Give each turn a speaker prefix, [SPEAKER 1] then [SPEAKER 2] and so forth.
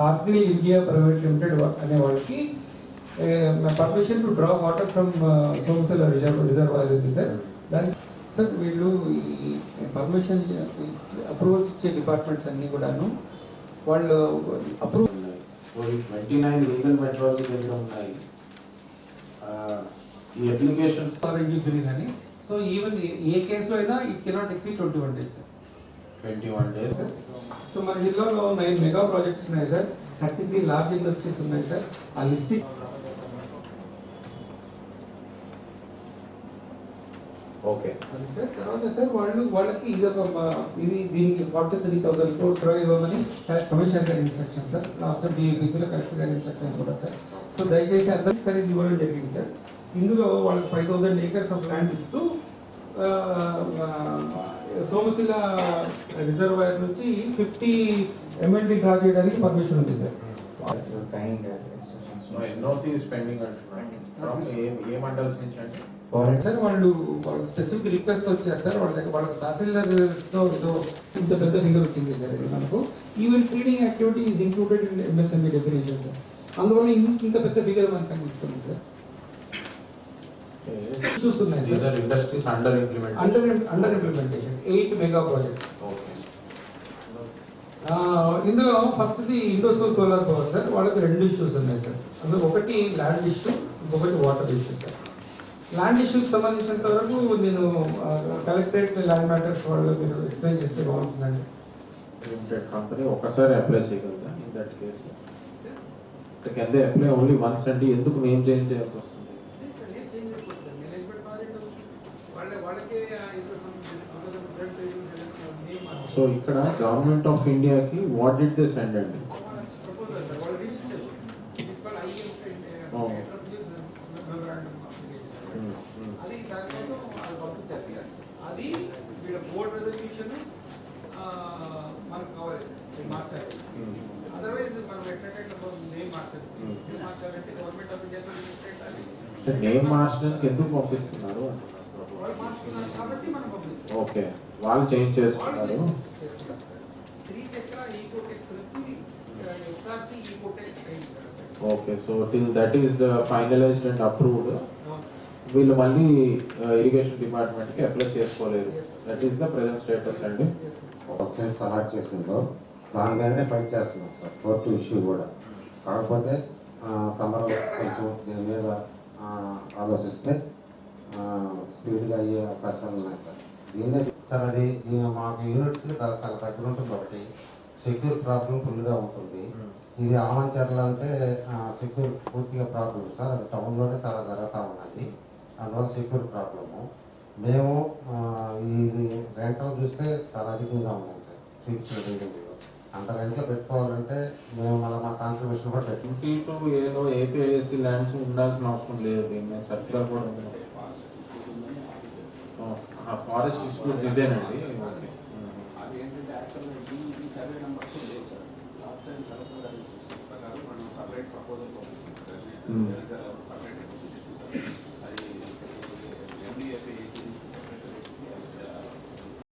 [SPEAKER 1] Kargil India private limited అనే వాళ్ళకి permission to draw water from Somasila reserve reservoir ఉంది sir. దానికి సార్ వీళ్ళు ఈ పర్మిషన్ అప్రూవల్స్ ఇచ్చే డిపార్ట్మెంట్స్ అన్ని కూడాను వాళ్ళు approve
[SPEAKER 2] twenty nine legal metrology దగ్గర ఉన్నాయి ఈ అప్లికేషన్స్
[SPEAKER 1] ఇంజురీ అని సో ఈవెన్ ఏ కేసులో అయినా it cannot exceed twenty one days sir
[SPEAKER 2] twenty one days
[SPEAKER 1] so మన జిల్లాలో నైన్ మెగా ప్రాజెక్ట్స్ ఉన్నాయి sir. Thirty three large industries ఉన్నాయి సార్. ఆ లిస్ట్
[SPEAKER 2] ఓకే
[SPEAKER 1] అది సార్ తర్వాత సార్ వాళ్ళు వాళ్ళకి ఇది ఒక ఇది దీనికి ఫార్టీ త్రీ థౌసండ్ క్రోర్స్ ఇవ్వమని commission sir instruction sir. Last time డిఏపీసీలో collector గారి ఇన్స్ట్రక్షన్ కూడా సార్. సో దయచేసి అందరికి సార్ ఇది ఇవ్వడం జరిగింది సార్. ఇందులో వాళ్ళకి five thousand acres of land ఇస్తూ సోమశిల రిజర్వాయర్ నుంచి ఫిఫ్టీ ఎంఎల్డి డ్రా చేయడానికి పర్మిషన్ ఉంది సార్. సార్ వాళ్ళు స్పెసిఫిక్ రిక్వెస్ట్ వచ్చారు సార్. వాళ్ళ దగ్గర వాళ్ళకి తహసీల్దార్తో ఏదో ఇంత పెద్ద ఫిగర్ వచ్చింది సార్ మనకు. Even feeding activity is included in MSME definition sir. అందువల్ల ఇంత ఇంత పెద్ద ఫిగర్ మనకు కనిపిస్తుంది సార్. చూస్తున్నాయి
[SPEAKER 2] these
[SPEAKER 1] sir
[SPEAKER 2] are industries under implement
[SPEAKER 1] under under implementation eight mega project ఇందులో first the Indosol solar power sir. వాళ్ళకి రెండు ఇష్యూస్ ఉన్నాయి సార్. అందులో ఒకటి ల్యాండ్ ఇష్యూ ఇంకొకటి వాటర్ ఇష్యూ సార్. ల్యాండ్ ఇష్యూకి సంబంధించినంత వరకు నేను కలెక్టరేట్ ల్యాండ్ మ్యాటర్స్ వాళ్ళు మీరు ఎక్స్ప్లెయిన్ చేస్తే బాగుంటుందండి.
[SPEAKER 2] కంపెనీ ఒక్కసారి అప్లై చేయగలదా? In that case can they apply only once అండి ఎందుకు నేమ్ చేంజ్ చేయాల్సి వస్తుంది? సో ఇక్కడ గవర్నమెంట్ ఆఫ్ ఇండియాకి వాట్ డిడ్ దే సెండ్ అండి.
[SPEAKER 1] అది దానికోసం అది పంపించారు ఇక. అది వీళ్ళ బోర్డ్ రెజల్యూషన్ మనకు కవర్ చేశారు మార్చాలి. అదర్వైజ్ మనం ఎట్లంటే నేమ్ మార్చాలి. నేమ్ మార్చాలంటే గవర్నమెంట్ ఆఫ్ ఇండియా
[SPEAKER 2] అంటే నేమ్ మార్చడానికి ఎందుకు పంపిస్తున్నారు?
[SPEAKER 1] వాళ్ళు
[SPEAKER 2] ఓకే. వాళ్ళు చేంజ్ చేసుకున్నారు
[SPEAKER 1] చేసుకుంటారు
[SPEAKER 2] okay. So till that is finalised and approved. వీళ్ళు మళ్ళీ ఇరిగేషన్ డిపార్ట్మెంట్కి అప్లై చేసుకోలేదు. That is the present status అండి.
[SPEAKER 3] పర్సెంట్ అలాట్ చేసిందో దాని మీదనే పని చేస్తున్నాం సార్. కోర్టు ఇష్యూ కూడా. కాకపోతే తమరు కొంచెం దీని మీద ఆలోచిస్తే స్పీడ్గా అయ్యే అవకాశాలు ఉన్నాయి సార్. దీన్నే సార్ అది మాకు యూనిట్స్ చాలా దగ్గర ఉంటుంది ఒకటి సెక్యూర్ ప్రాబ్లం ఫుల్గా ఉంటుంది. ఇది ఆమంచర్లు అంటే సెక్యూర్ పూర్తిగా ప్రాబ్లం సార్. అది టౌన్లోనే చాలా జరుగుతూ ఉన్నాయి అందువల్ల సెక్యూర్ ప్రాబ్లము. మేము ఇది రెంటల్ చూస్తే చాలా అధికంగా ఉన్నాయి సార్. చూపించిన బిల్డింగ్లో అంత రెంట్లో పెట్టుకోవాలంటే మేము మళ్ళీ మా కాంట్రిబ్యూషన్ కూడా
[SPEAKER 2] టూ ఏలో ఏపీఐఎస్సి ల్యాండ్స్ ఉండాల్సిన అవసరం లేదు. సర్క్యులర్ కూడా ఉంది ఫారెస్ట్ డిస్ప్యూట్ ఇదేనండి.
[SPEAKER 4] లాస్ట్ టైం కలెక్టర్ గారి ఇన్స్ట్రక్షన్ ప్రకారం మనం సపరేట్ ప్రపోజల్. సపరేట్